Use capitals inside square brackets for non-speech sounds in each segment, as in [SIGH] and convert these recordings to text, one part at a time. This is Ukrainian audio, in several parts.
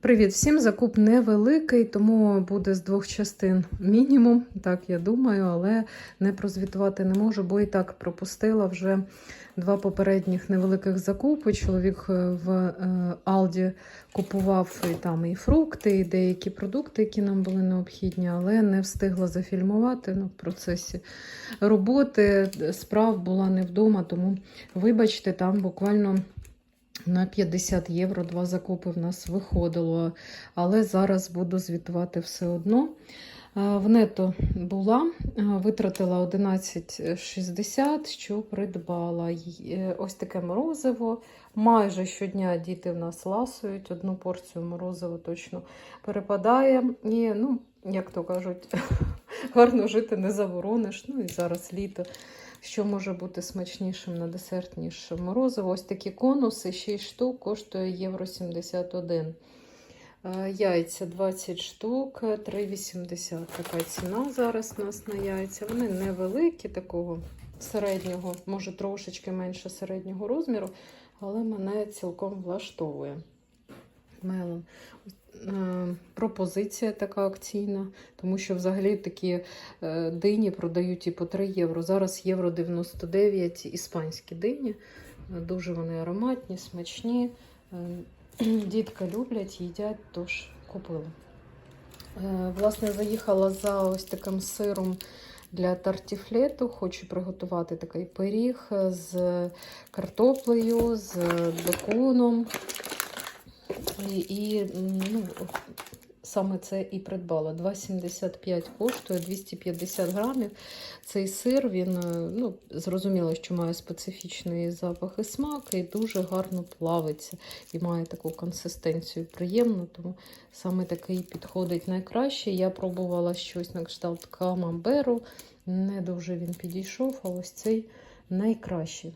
Привіт всім! Закуп невеликий, тому буде з двох частин мінімум, так я думаю, але не прозвітувати не можу, бо і так пропустила вже два попередніх невеликих закупи. Чоловік е, в е, Алді купував і там і фрукти, і деякі продукти, які нам були необхідні, але не встигла зафільмувати ну, в процесі роботи. Справ була не вдома, тому вибачте, там буквально. На 50 євро два закупи в нас виходило, але зараз буду звітувати все одно. Е, В нето була, е, витратила 11,60, що придбала. Е, Ось таке морозиво. Майже щодня діти в нас ласують, одну порцію морозива точно перепадає. І, ну, як то кажуть, [LAUGHS] гарно жити не заборониш. Ну і зараз літо. Що може бути смачнішим на десерт, ніж морозиво? Ось такі конуси, 6 штук, коштує євро 71. Е, Яйця 20 штук, 3,80. Така ціна зараз у нас на яйця. Вони невеликі, такого середнього, може трошечки менше середнього розміру, але мене цілком влаштовує. Мелон. Е, Пропозиція така акційна, тому що взагалі такі е, дині продають і по 3 євро. Зараз євро 99 іспанські дині. Е, Дуже вони ароматні, смачні. [CLEARS THROAT] Дітка люблять, їдять, тож купила. Власне, заїхала за ось таким сиром для тартіфлету. Хочу приготувати такий пиріг з картоплею, з беконом. І, ну, саме це і придбала. 2,75 коштує 250 грамів. Цей сир, він е, ну, зрозуміло, що має специфічний запах і смак, і дуже гарно плавиться. І має таку консистенцію приємну, тому саме такий підходить найкраще. Я пробувала щось на кшталт камамберу, не дуже він підійшов, а ось цей найкращий.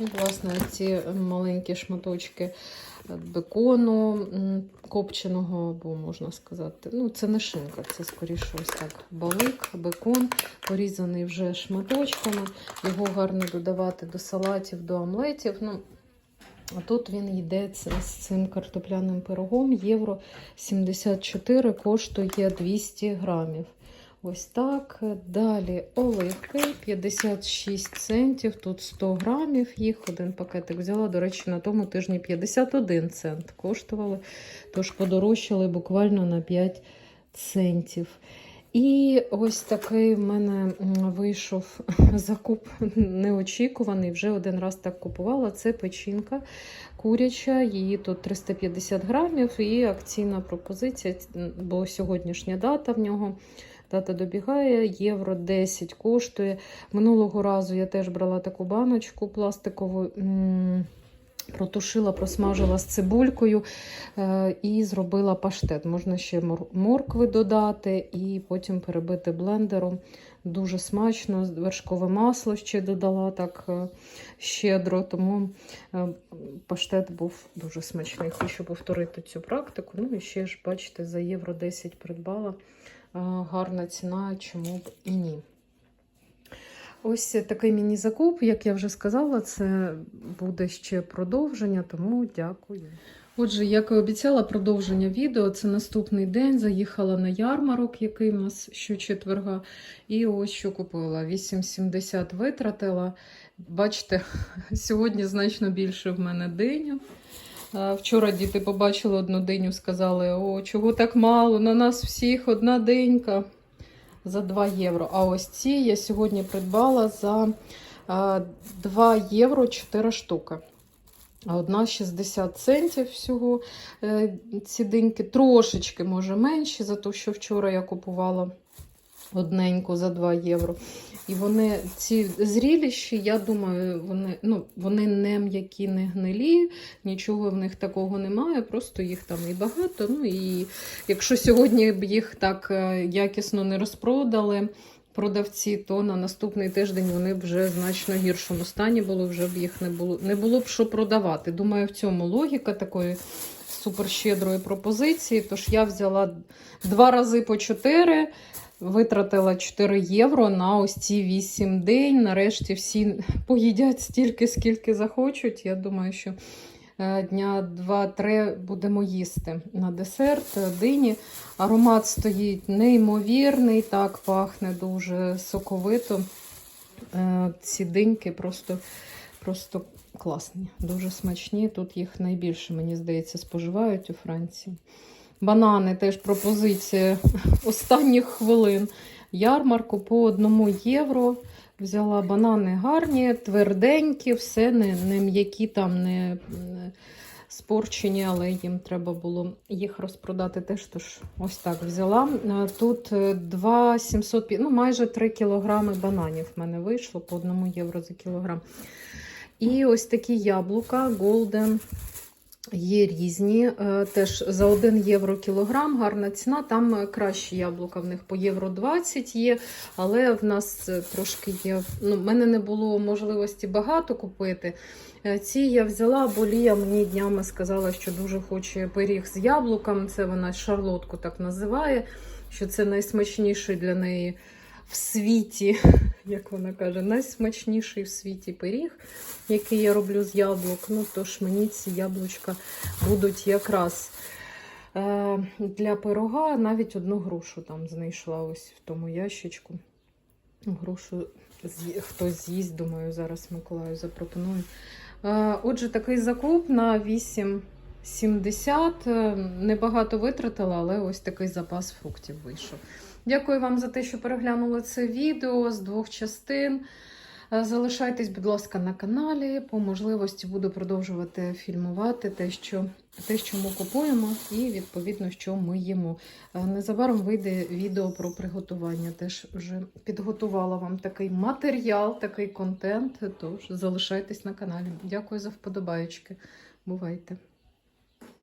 І, власне, ці маленькі шматочки бекону копченого, або можна сказати, ну це не шинка, це скоріше ось так балик, бекон, порізаний вже шматочками. Його гарно додавати до салатів, до омлетів. Ну, а тут він йде з цим картопляним пирогом. Євро 74 коштує 200 грамів. Ось так. Далі оливки 56 центів, тут 100 грамів їх, один пакетик взяла. До речі, на тому тижні 51 цент коштували, тож подорожчали буквально на 5 центів. І ось такий в мене вийшов [LAUGHS] закуп неочікуваний. Вже один раз так купувала. Це печінка куряча, її тут 350 грамів, і акційна пропозиція, бо сьогоднішня дата в нього. Дата добігає, євро 10 коштує. Минулого разу я теж брала таку баночку пластикову, протушила, просмажила з цибулькою е, і зробила паштет. Можна ще моркви додати і потім перебити блендером. Дуже смачно, вершкове масло ще додала так е, щедро, тому е, паштет був дуже смачний. Хочу повторити цю практику. Ну і ще ж, бачите, за євро 10 придбала. Гарна ціна, чому б і ні. Ось такий міні-закуп, як я вже сказала, це буде ще продовження, тому дякую. Отже, як і обіцяла, продовження відео. Це наступний день. Заїхала на ярмарок, який у нас щочетверга. І ось що купила. 8,70 витратила. Бачите, [LAUGHS] сьогодні значно більше в мене диню. Вчора діти побачили одну диню, сказали: о, чого так мало? На нас всіх одна денька за 2 євро. А ось ці я сьогодні придбала за 2 євро 4 штуки. Одна 60 центів всього. Е, Ці диньки трошечки, може, менші, за те, що вчора я купувала одненьку за 2 євро. І вони ці зріліші, я думаю, вони, ну, вони не м'які, не гнилі, нічого в них такого немає, просто їх там і багато. Ну і якщо сьогодні б їх так е, якісно не розпродали продавці, то на наступний тиждень вони б вже значно гіршому стані були, вже б їх не було, не було б що продавати. Думаю, в цьому логіка такої суперщедрої пропозиції. Тож я взяла два рази по 4 Витратила 4 євро на ось ці 8 день. Нарешті всі поїдять стільки, скільки захочуть. Я думаю, що е, дня 2-3 будемо їсти на десерт е, дині. Аромат стоїть неймовірний, так пахне дуже соковито. Е, Ці диньки просто, просто класні, дуже смачні. Тут їх найбільше, мені здається, споживають у Франції. Банани теж пропозиція [LAUGHS] останніх хвилин. Ярмарку по 1 євро. Взяла банани гарні, тверденькі, все не, не м'які, там не, не спорчені, але їм треба було їх розпродати теж. Тож ось так взяла. Е, Тут е, 2 700, ну майже 3 кілограми бананів в мене вийшло по 1 євро за кілограм. І ось такі яблука Golden. Є різні, е, теж за 1 євро кілограм, гарна ціна. Там е, кращі яблука, в них по євро 20 є, але в нас е, трошки є. Ну, в мене не було можливості багато купити. Ці я взяла, бо Лія мені днями сказала, що дуже хоче пиріг з яблуком. Це вона шарлотку так називає, що це найсмачніший для неї в світі, як вона каже, найсмачніший в світі пиріг, який я роблю з яблук. Ну, тож мені ці яблучка будуть якраз е, для пирога навіть одну грушу там знайшла ось в тому ящичку. Грушу хтось з'їсть, думаю, зараз Миколаю запропоную. Е, отже, такий закуп на 8. 70. Ем, небагато витратила, але ось такий запас фруктів вийшов. Дякую вам за те, що переглянули це відео з двох частин. Е, залишайтесь, будь ласка, на каналі. По можливості буду продовжувати фільмувати те, що те, що ми купуємо, і, відповідно, що ми їмо. Е, незабаром вийде відео про приготування. Теж вже підготувала вам такий матеріал, такий контент. Тож залишайтесь на каналі. Дякую за вподобаючки. Бувайте!